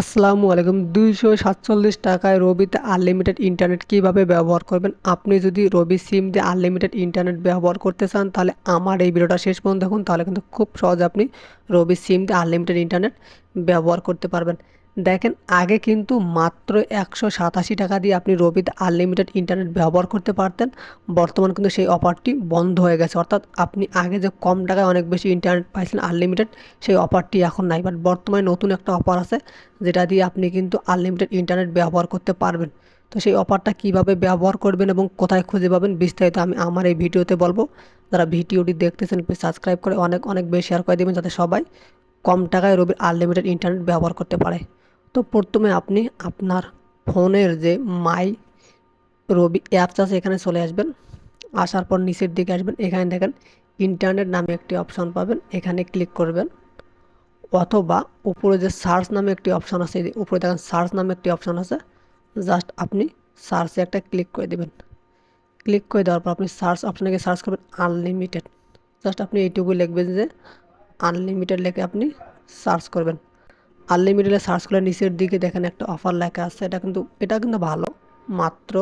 আসসালামু আলাইকুম। দুইশো সাতচল্লিশ টাকায় রবিতে আনলিমিটেড ইন্টারনেট কীভাবে ব্যবহার করবেন? আপনি যদি রবি সিম দিয়ে আনলিমিটেড ইন্টারনেট ব্যবহার করতে চান, তাহলে আমার এই ভিডিওটা শেষ পর্যন্ত দেখুন। তাহলে কিন্তু খুব সহজে আপনি রবি সিম দিয়ে আনলিমিটেড ইন্টারনেট ব্যবহার করতে পারবেন। দেখেন, আগে কিন্তু মাত্র একশো সাতাশি টাকা দিয়ে আপনি রবিতে আনলিমিটেড ইন্টারনেট ব্যবহার করতে পারতেন। বর্তমান কিন্তু সেই অফারটি বন্ধ হয়ে গেছে। অর্থাৎ আপনি আগে যে কম টাকায় অনেক বেশি ইন্টারনেট পাইছেন আনলিমিটেড, সেই অফারটি এখন নাই। বাট বর্তমানে নতুন একটা অফার আছে, যেটা দিয়ে আপনি কিন্তু আনলিমিটেড ইন্টারনেট ব্যবহার করতে পারবেন। তো সেই অফারটা কীভাবে ব্যবহার করবেন এবং কোথায় খুঁজে পাবেন, বিস্তারিত আমি আমার এই ভিডিওতে বলব। যারা ভিডিওটি দেখতেছেন প্লিজ সাবস্ক্রাইব করে অনেক অনেক বেশি শেয়ার করে দেবেন, যাতে সবাই কম টাকায় রবির আনলিমিটেড ইন্টারনেট ব্যবহার করতে পারে। তো প্রথমে আপনি আপনার ফোনের যে মাই রবি অ্যাপস আছে এখানে চলে আসবেন। আসার পর নিচের দিকে আসবেন। এখানে দেখেন ইন্টারনেট নামে একটি অপশন পাবেন। এখানে ক্লিক করবেন। অথবা উপরে যে সার্চ নামে একটি অপশন আছে উপরে দেখেন সার্চ নামে একটি অপশন আছে জাস্ট আপনি সার্চে একটা ক্লিক করে দেবেন। ক্লিক করে দেওয়ার পর আপনি সার্চ অপশানে সার্চ করবেন আনলিমিটেড জাস্ট আপনি এইটুকু লিখবেন যে আনলিমিটেড লিখে আপনি সার্চ করবেন। আনলিমিটেডে সার্চ করে নিচের দিকে দেখেন একটা অফার লেখা আছে। এটা কিন্তু এটা কিন্তু ভালো। মাত্র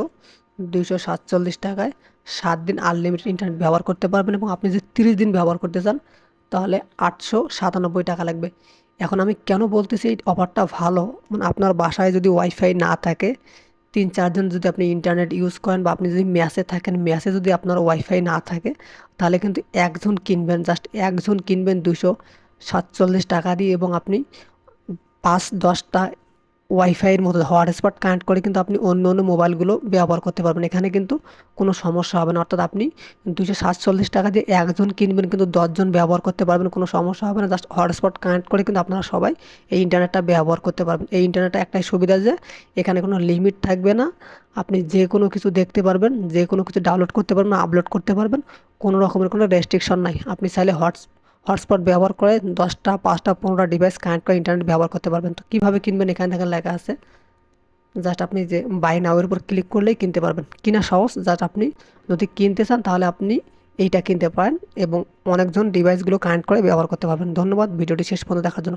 দুইশো সাতচল্লিশ টাকায় সাত দিন আনলিমিটেড ইন্টারনেট ব্যবহার করতে পারবেন এবং আপনি যদি তিরিশ দিন ব্যবহার করতে চান, তাহলে আটশো সাতানব্বই টাকা লাগবে। এখন আমি কেন বলতেছি এই অফারটা ভালো? মানে আপনার বাসায় যদি ওয়াইফাই না থাকে, তিন চারজন যদি আপনি ইন্টারনেট ইউজ করেন বা আপনি যদি ম্যাসে থাকেন ম্যাসে যদি আপনার ওয়াইফাই না থাকে, তাহলে কিন্তু একজন কিনবেন, জাস্ট একজন কিনবেন দুশো সাতচল্লিশ টাকা দিয়ে এবং আপনি পাঁচ, দশটা ওয়াইফাইয়ের মতো হটস্পট কানেক্ট করে কিন্তু আপনি অন্য অন্য মোবাইলগুলো ব্যবহার করতে পারবেন। এখানে কিন্তু কোনো সমস্যা হবে না। অর্থাৎ আপনি দুশো সাতচল্লিশ টাকা দিয়ে একজন কিনবেন কিন্তু দশজন ব্যবহার করতে পারবেন, কোনো সমস্যা হবে না। জাস্ট হটস্পট কানেক্ট করে কিন্তু আপনারা সবাই এই ইন্টারনেটটা ব্যবহার করতে পারবেন। এই ইন্টারনেটটা একটাই সুবিধা যে এখানে কোনো লিমিট থাকবে না। আপনি যে কোনো কিছু দেখতে পারবেন, যে কোনো কিছু ডাউনলোড করতে পারবেন, আপলোড করতে পারবেন। কোনো রকমের কোনো রেস্ট্রিকশন নাই। আপনি চাইলে হটস হটস্পট ব্যবহার করে দশটা, পাঁচটা, পনেরোটা ডিভাইস কানেক্ট করে ইন্টারনেট ব্যবহার করতে পারবেন। তো কীভাবে কিনবেন? এখানে দেখেন লেখা আছে। জাস্ট আপনি যে বাই নাওয়ের উপর ক্লিক করলেই কিনতে পারবেন। কিনা সহজ জাস্ট আপনি যদি কিনতে চান তাহলে আপনি এইটা কিনতে পারেন এবং অনেকজন ডিভাইসগুলো কানেক্ট করে ব্যবহার করতে পারবেন। ধন্যবাদ, ভিডিওটি শেষ পর্যন্ত দেখার জন্য।